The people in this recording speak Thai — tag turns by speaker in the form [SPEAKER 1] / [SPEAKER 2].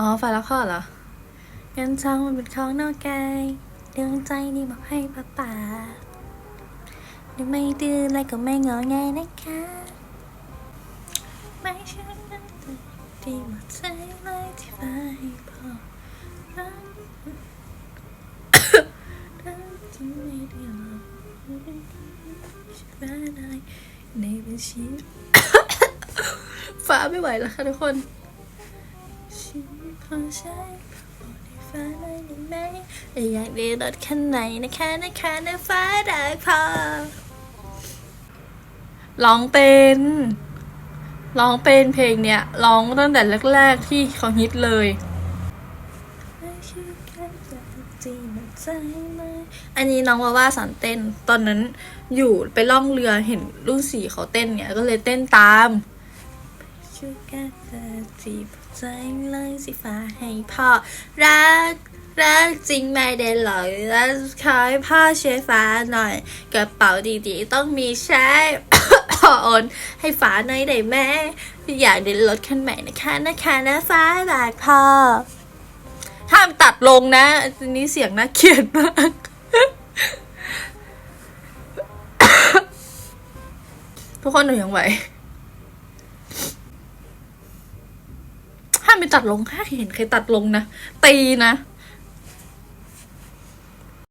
[SPEAKER 1] อ๋อฝ่ายละครเหรอเงินทองมันเป็นของนอกกายดวงใจนี่บอกให้ป้าป่าหรือไม่ดื้ออะไรก็ไม่งอแงนะคะ ไม่ใช่นะแต่ที่หมดใจเลยที่ฟ้าให้พอรักรักจะไม่ได้หรอกฉันบ้าอะไรในบัญชีฟ้าไม่ไหวแล้วค่ะทุกคน ชีวิตของฉันขอได้ฟ้าหน่อยได้ไหมอยากได้รถคันไหนนะคะนะคะนะฟ้าได้พอร้องเป็นร้องเป็นเพลงเนี้ยร้องตั้งแต่แรกๆที่เขาฮิตเลยอันนี้น้องว่าว่าสอนเต้น ตอนนั้นอยู่ไปล่องเรือเห็นรุ่นสี่เขาเต้นเนี่ยก็เลยเต้นตาม ชูการเธอจีบใจเลยสิฟ้าให้พ่อรักรักจริงไม่ได้หรอกรักขอให้พ่อช่วยฟ้าหน่อยกระเป๋าดีๆ ต้องมีใช้พ่อโอนให้ฟ้าหน่อยได้ไหมอยากได้รถคันใหม่นะคะนะคะนะฟ้าหลากพ่อห้ามตัดลงนะนนี้เสียงน่าเกลียดมากทุกคนหนูยังไหว ห้ามไปตัดลงห้าเห็นใครตัดลงนะตีนะ